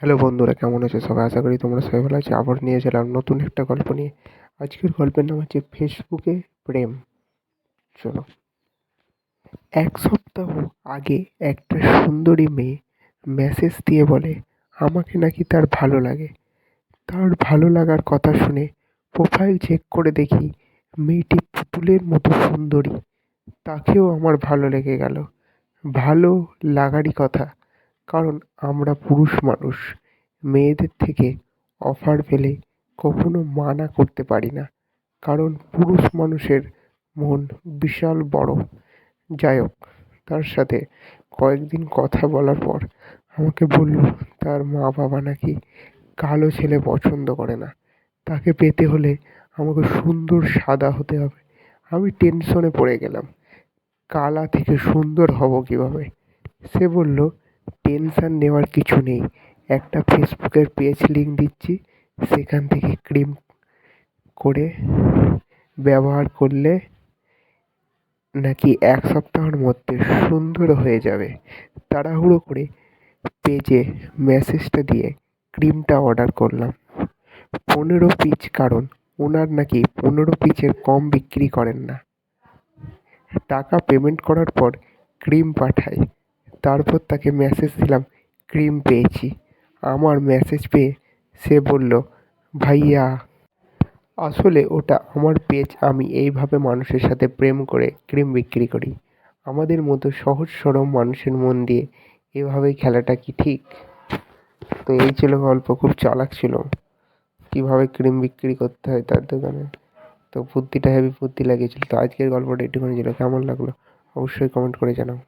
Hello বন্ধুরা, কেমন আছো? সবাই আশা করি তোমরা সবাই ভালো আছো। আবার নিয়ে এলাম নতুন একটা গল্প নিয়ে। আজকের গল্পের নাম হচ্ছে ফেসবুকে প্রেম। চলো। এক সপ্তাহ আগে একটা সুন্দরী মেয়ে মেসেজ দিয়ে বলে, আমাকে নাকি তার ভালো লাগে। তার ভালো লাগার কথা শুনে প্রোফাইল চেক করে দেখি মেয়েটি পুতুলের মতো সুন্দরী। তাকেও আমার ভালো লেগে গেল। ভালো লাগারই কথা। কারণ আমরা পুরুষ মানুষ। মেয়েদের থেকে অফার পেলে কখনো মানা করতে পারি না। কারণ পুরুষ মানুষের মন বিশাল বড়। যাই হোক, তার সাথে কয়েকদিন কথা বলার পর আমাকে বলল, তার মা বাবা নাকি কালো ছেলে পছন্দ করে না। তাকে পেতে হলে আমাকে সুন্দর সাদা হতে হবে। আমি টেনশনে পড়ে গেলাম। কালা থেকে সুন্দর হব কীভাবে? সে বলল টেনশন নেওয়ার কিছু নেই। একটা ফেসবুকের পেজ লিঙ্ক দিচ্ছি, সেখান থেকে ক্রিম করে ব্যবহার করলে নাকি এক সপ্তাহের মধ্যে সুন্দর হয়ে যাবে। তাড়াহুড়ো করে পেজে মেসেজটা দিয়ে ক্রিমটা অর্ডার করলাম। পনেরো পিস কারণ ওনার নাকি পনেরো পিসের কম বিক্রি করেন না। টাকা পেমেন্ট করার পর ক্রিম পাঠাই। তারপর তাকে মেসেজ দিলাম, ক্রিম পেয়েছি। আমার মেসেজ পেয়ে সে বলল, ভাইয়া, আসলে ওটা আমার পেজ আমি এইভাবে মানুষের সাথে প্রেম করে ক্রিম বিক্রি করি। আমাদের মতো সহজ সরল মানুষের মন দিয়ে এভাবেই খেলাটা কি ঠিক? তো এই ছিল গল্প, খুব চালাক ছিল। কীভাবে ক্রিম বিক্রি করতে হয় তার দোকানে। তো বুদ্ধিটা হেভি বুদ্ধি লাগিয়েছিল। তো আজকের গল্পটা একটুখানি ছিল। কেমন লাগল? অবশ্যই কমেন্ট করে জানাও।